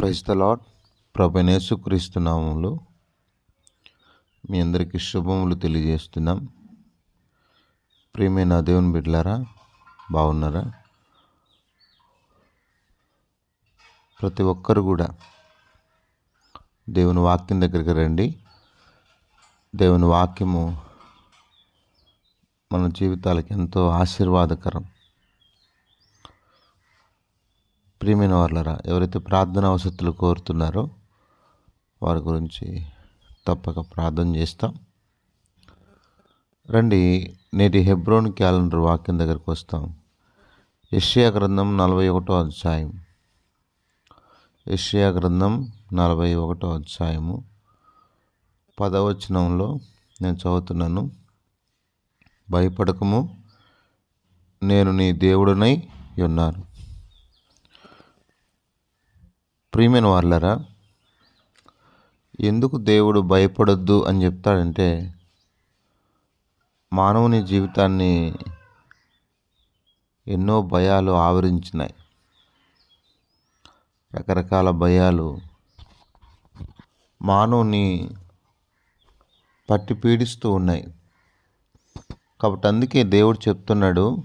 Praise the lord ప్రభనేసుక్రీస్తు మీ అందరికీ శుభములు తెలియజేస్తున్నాం. ప్రియమైన దేవుని బిడ్డలారా బాగున్నారా? ప్రతి ఒక్కరు కూడా దేవుని వాక్యం దగ్గరికి రండి. దేవుని వాక్యము మన జీవితాలకు ఎంతో ఆశీర్వాదకరం. ప్రియమైన వాళ్ళరా ఎవరైతే ప్రార్థన అవసరాలు కోరుతున్నారో వారి గురించి తప్పక ప్రార్థన చేస్తాం. రండి నేటి హెబ్రోన్ క్యాలెండర్ వాక్యం దగ్గరకు వస్తాం. యష్యా గ్రంథం నలభై ఒకటో అధ్యాయం యష్యా గ్రంథం నలభై ఒకటో అధ్యాయము. పదవచనంలో నేను చదువుతున్నాను. భయపడకము నేను నీ దేవుడునై ఉన్నాను. ప్రియమైన వాళ్ళరా ఎందుకు దేవుడు భయపడొద్దు అని చెప్తాడంటే మానవుని జీవితాన్ని ఎన్నో భయాలు ఆవరించినాయి. రకరకాల భయాలు మానవుని పట్టి పీడిస్తూ ఉన్నాయి. కాబట్టి అందుకే దేవుడు చెప్తున్నాడు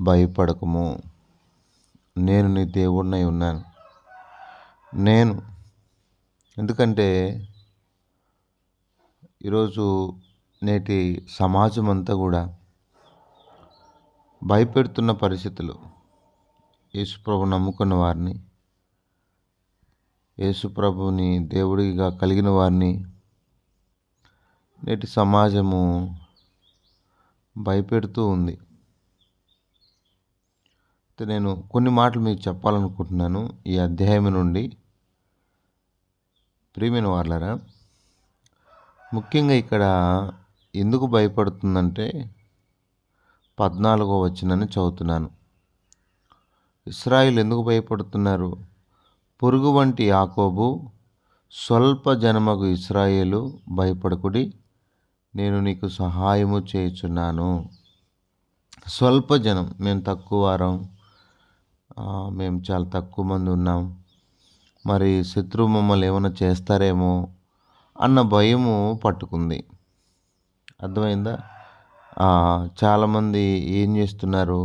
భయపడకము. నేను నీ దేవుడినై ఉన్నాను. నేను ఎందుకంటే ఈరోజు నేటి సమాజం అంతా కూడా భయపెడుతున్న పరిస్థితులు. యేసుప్రభు నమ్ముకున్న వారిని యేసుప్రభుని దేవుడిగా కలిగిన వారిని నేటి సమాజము భయపెడుతూ ఉంది. నేను కొన్ని మాటలు మీకు చెప్పాలనుకుంటున్నాను ఈ అధ్యాయం నుండి. ప్రియమైన వాళ్ళరా ముఖ్యంగా ఇక్కడ ఎందుకు భయపడుతుందంటే పద్నాలుగో వచ్చినని చదువుతున్నాను. ఇస్రాయిల్ ఎందుకు భయపడుతున్నారు? పురుగు వంటి యాకోబు స్వల్ప జనమకు ఇస్రాయేలు భయపడకుడి నేను నీకు సహాయము చేయుచున్నాను. స్వల్ప జనం మేము తక్కువ వారం మేము చాలా తక్కువ మంది ఉన్నాం. మరి శత్రువు మమ్మల్ని ఏమైనా చేస్తారేమో అన్న భయము పట్టుకుంది. అర్థమైందా? చాలామంది ఏం చేస్తున్నారు?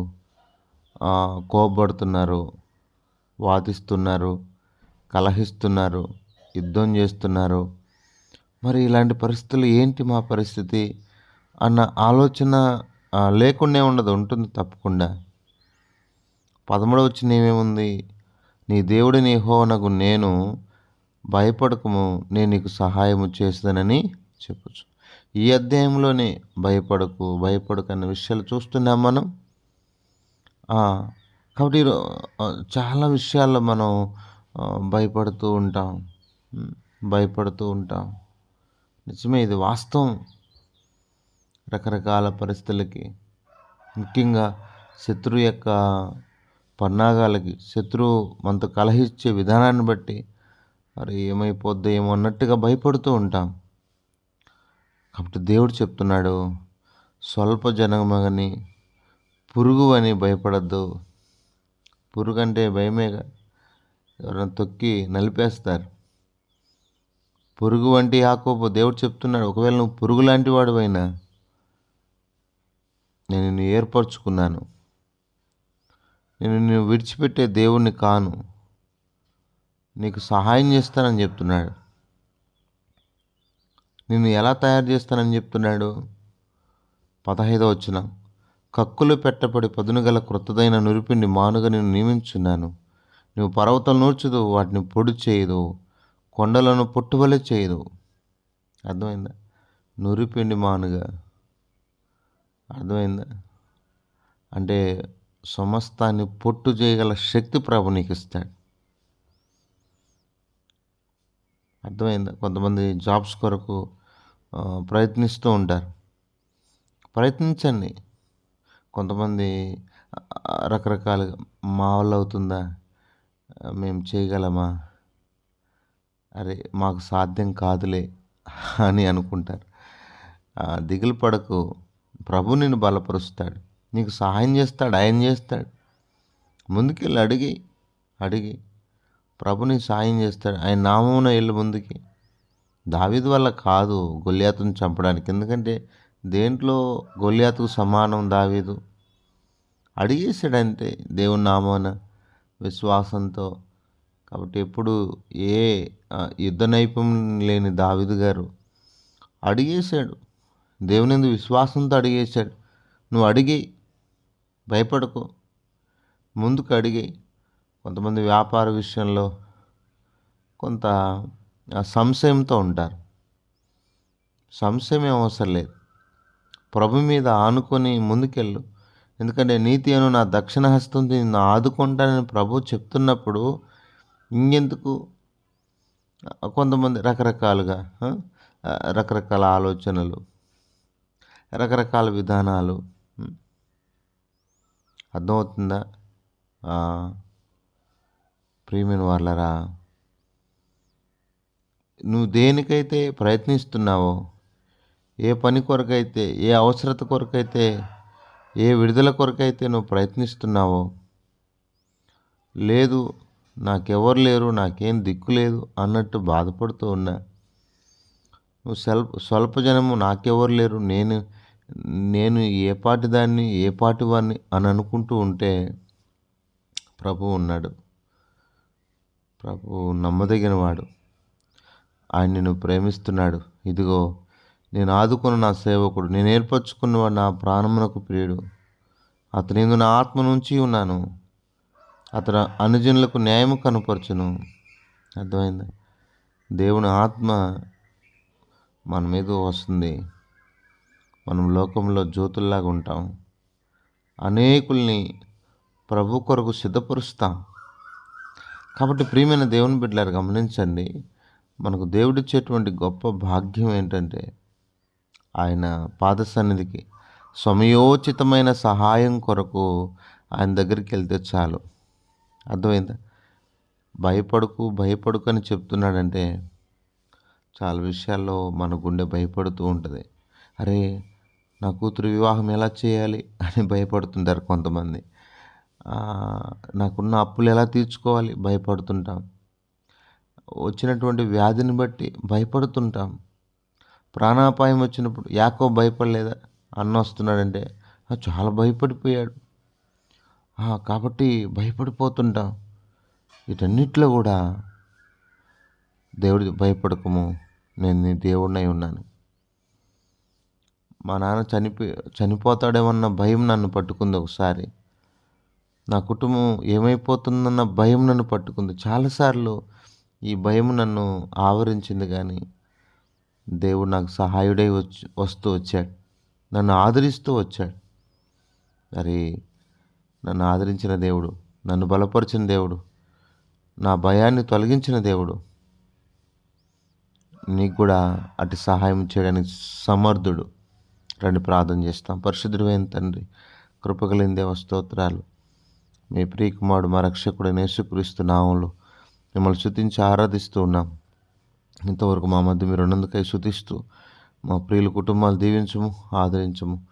కోపడుతున్నారు వాదిస్తున్నారు కలహిస్తున్నారు యుద్ధం చేస్తున్నారు. మరి ఇలాంటి పరిస్థితులు ఏంటి మా పరిస్థితి? అన్న ఆలోచన లేకుండా ఉండదు ఉంటుంది తప్పకుండా. పదమూడవ వచ్చిన నీ దేవుడి నీ నేను భయపడకము నేను నీకు సహాయము చేస్తానని చెప్పచ్చు ఈ అధ్యాయంలోనే భయపడకు భయపడకు అన్న విషయాలు చూస్తున్నాం మనం. కాబట్టి చాలా విషయాల్లో మనం భయపడుతూ ఉంటాం. భయపడుతూ ఉంటాం. నిజమే ఇది వాస్తవం. రకరకాల పరిస్థితులకి. ముఖ్యంగా శత్రు యొక్క పన్నాగాలకి శత్రువు మనతో కలహించే విధానాన్ని బట్టి మరి ఏమైపోద్దో ఏమో అన్నట్టుగా భయపడుతూ ఉంటాం. కాబట్టి దేవుడు చెప్తున్నాడు స్వల్ప జనమగని పురుగు అని భయపడద్దు. పురుగు అంటే భయమే ఎవరైనా తొక్కి నలిపేస్తారు. పురుగు వంటి యాకోబు దేవుడు చెప్తున్నాడు ఒకవేళ నువ్వు పురుగు లాంటి వాడు అయినా నేను నిన్ను ఏర్పరచుకున్నాను. నేను నిన్ను విడిచిపెట్టే దేవుణ్ణి కాను. నీకు సహాయం చేస్తానని చెప్తున్నాడు. నిన్ను ఎలా తయారు చేస్తానని చెప్తున్నాడు? పదహైదో వచ్చిన కక్కులు పెట్టబడి పదును గల క్రొత్తదైన నురిపిండి మానుగా నేను నియమించున్నాను నువ్వు పర్వతం నూర్చుదు వాటిని పొడి చేయదు. కొండలను పొట్టువలే చేయదు. అర్థమైందా? నురిపిండి మానుగా. అర్థమైందా? అంటే సమస్తాన్ని పొట్టు చేయగల శక్తి ప్రభు నీకు ఇస్తాడు అర్థమైందా? కొంతమంది జాబ్స్ కొరకు ప్రయత్నిస్తూ ఉంటారు. ప్రయత్నించండి. కొంతమంది రకరకాలుగా మా వాళ్ళు అవుతుందా మేము చేయగలమా? అరే మాకు సాధ్యం కాదులే అని అనుకుంటారు. దిగులు పడకు. ప్రభు నిన్ను బలపరుస్తాడు. నీకు సహాయం చేస్తాడు ఆయన చేస్తాడు. ముందుకెళ్ళి అడిగి అడిగి ప్రభుని సాయం చేస్తాడు. ఆయన నామమున వెళ్ళి ముందుకి. దావీదు వల్ల కాదు గొల్యాతుని చంపడానికి. ఎందుకంటే దేంట్లో గొల్యాతుకు సమానం దావీదు? అడిగేసాడంటే దేవుని నామాన విశ్వాసంతో. కాబట్టి ఎప్పుడు ఏ యుద్ధ నైపుణ్యం లేని దావిదు గారు అడిగేశాడు. దేవుని విశ్వాసంతో అడిగేశాడు. నువ్వు అడిగి భయపడకు. ముందుకు అడిగి కొంతమంది వ్యాపార విషయంలో కొంత సంశయంతో ఉంటారు. సంశయం అవసరం లేదు. ప్రభు మీద ఆనుకొని ముందుకెళ్ళు. ఎందుకంటే నీతి అను నా దక్షిణ హస్తం నిన్ను ఆదుకుంటానని ప్రభు చెప్తున్నప్పుడు ఇంకెందుకు? కొంతమంది రకరకాలుగా రకరకాల ఆలోచనలు రకరకాల విధానాలు అర్థమవుతుందా? ప్రియమైన వాళ్ళరా నువ్వు దేనికైతే ప్రయత్నిస్తున్నావో ఏ పని కొరకైతే ఏ అవసరత కొరకైతే ఏ విడుదల కొరకైతే నువ్వు ప్రయత్నిస్తున్నావో లేదు నాకెవరు లేరు నాకేం దిక్కు లేదు అన్నట్టు బాధపడుతూ ఉన్నా. నువ్వు స్వల్ప స్వల్ప జనము నాకెవరు లేరు నేను నేను ఏ పాటి దాన్ని ఏ పాటి వాడిని అని అనుకుంటూ ఉంటే ప్రభు ఉన్నాడు. ప్రభు నమ్మదగినవాడు ఆయన నిన్ను ప్రేమిస్తున్నాడు. ఇదిగో నేను ఆదుకున్న నా సేవకుడు నేను ఏర్పరచుకున్నవాడు నా ప్రాణమునకు ప్రియుడు. అతనిందు నా ఆత్మ నుంచి ఉన్నాను. అతను అనుజనులకు న్యాయము కనపరచును. అర్థమైందా? దేవుని ఆత్మ మన మీద వస్తుంది. మనం లోకంలో జ్యోతుల్లాగా ఉంటాం. అనేకుల్ని ప్రభు కొరకు సిద్ధపరుస్తాం. కాబట్టి ప్రియమైన దేవుని బిడ్డలారు గమనించండి. మనకు దేవుడిచ్చేటువంటి గొప్ప భాగ్యం ఏంటంటే ఆయన పాద సన్నిధికి సమయోచితమైన సహాయం కొరకు ఆయన దగ్గరికి వెళ్తే చాలు. అర్థమైందా? భయపడుకు భయపడుకు అని చెప్తున్నాడంటే చాలా విషయాల్లో మన గుండె భయపడుతూ ఉంటుంది. అరే నా కూతురు వివాహం ఎలా చేయాలి అని భయపడుతుంటారు కొంతమంది. నాకున్న అప్పులు ఎలా తీర్చుకోవాలి భయపడుతుంటాం. వచ్చినటువంటి వ్యాధిని బట్టి భయపడుతుంటాం. ప్రాణాపాయం వచ్చినప్పుడు యాకో భయపడలేదా? అన్న వస్తున్నాడంటే చాలా భయపడిపోయాడు. కాబట్టి భయపడిపోతుంటాం. వీటన్నిటిలో కూడా దేవుడి భయపడకము. నేను నీ దేవుడినై ఉన్నాను. మా నాన్న చనిపో చనిపోతాడేమన్న భయం నన్ను పట్టుకుంది ఒకసారి. నా కుటుంబం ఏమైపోతుందన్న భయం నన్ను పట్టుకుంది. చాలాసార్లు ఈ భయం నన్ను ఆవరించింది కానీ దేవుడు నాకు సహాయుడై వచ్చి వస్తూ వచ్చాడు. నన్ను ఆదరిస్తూ వచ్చాడు. మరి నన్ను ఆదరించిన దేవుడు నన్ను బలపరిచిన దేవుడు నా భయాన్ని తొలగించిన దేవుడు నీకు కూడా అటు సహాయం చేయడానికి సమర్థుడు. రండి ప్రార్థన చేస్తాం. పరిశుద్ధుడైన తండ్రి కృపగలిందే దేవ స్తోత్రాలు. మీ ప్రియకుమారుడు మా రక్షకుడు నేసుక్రీస్తు నామంలో మిమ్మల్ని శుతించి ఆరాధిస్తూ ఉన్నాం. ఇంతవరకు మా మధ్య మీరు ఉన్నందుకై శుతిస్తూ మా ప్రియుల కుటుంబాలు దీవించము ఆదరించము.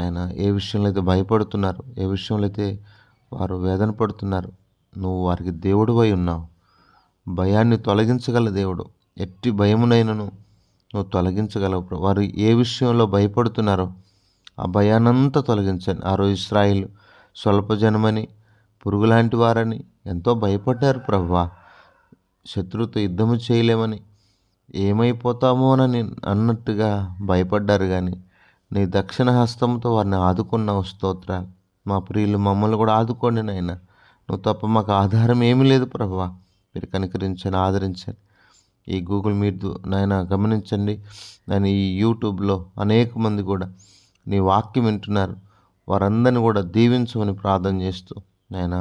ఆయన ఏ విషయంలో అయితే భయపడుతున్నారు ఏ విషయంలో అయితే వారు వేదన పడుతున్నారు నువ్వు వారికి దేవుడివై ఉన్నావు. భయాన్ని తొలగించగల దేవుడు. ఎట్టి భయమునైనను నువ్వు తొలగించగలవు వారు ఏ విషయంలో భయపడుతున్నారో ఆ భయానంతా తొలగించండి. ఆ రోజు ఇస్రాయిల్ స్వల్ప జనమని పురుగులాంటి వారని ఎంతో భయపడ్డారు ప్రభువా శత్రువుతో యుద్ధము చేయలేమని ఏమైపోతామోనని అన్నట్టుగా భయపడ్డారు కానీ నీ దక్షిణ హస్తంతో వారిని ఆదుకున్నావు స్తోత్రాలు మా ప్రియులు మమ్మల్ని కూడా ఆదుకోండి నాయన. నువ్వు తప్ప మాకు ఆధారం ఏమీ లేదు ప్రభువా మీరు కనికరించండి ఆదరించండి. ఈ గూగుల్ మీట్ నాయన గమనించండి. నేను ఈ యూట్యూబ్లో అనేక మంది కూడా నీ వాక్యం వింటున్నారు. వారందరిని కూడా దీవించమని ప్రార్థన చేస్తూ నాయన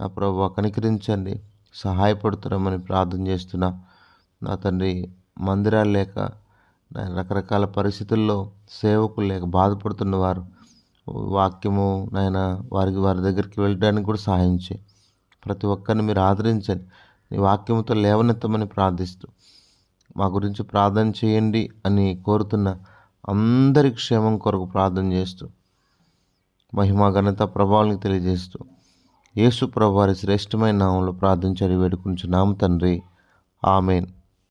నా ప్రభు కనికరించండి. సహాయపడుతున్నామని ప్రార్థన చేస్తున్నా. నా తండ్రి మందిరాలు లేక నాయన రకరకాల పరిస్థితుల్లో సేవకులు లేక బాధపడుతున్న వారు వాక్యము నాయన వారికి వారి దగ్గరికి వెళ్ళడానికి కూడా సహాయం చేయి. ప్రతి ఒక్కరిని మీరు ఆదరించండి. నీ వాక్యముతో లేవనెత్తమని ప్రార్థిస్తూ మా గురించి ప్రార్థన చేయండి అని కోరుతున్న అందరి క్షేమం కొరకు ప్రార్థన చేస్తూ మహిమ ఘనత ప్రభావానికి తెలియజేస్తూ యేసు ప్రభు వారి శ్రేష్టమైన నామంలో ప్రార్థించని వేడుకుంటున్నాము తండ్రి. ఆమెన్.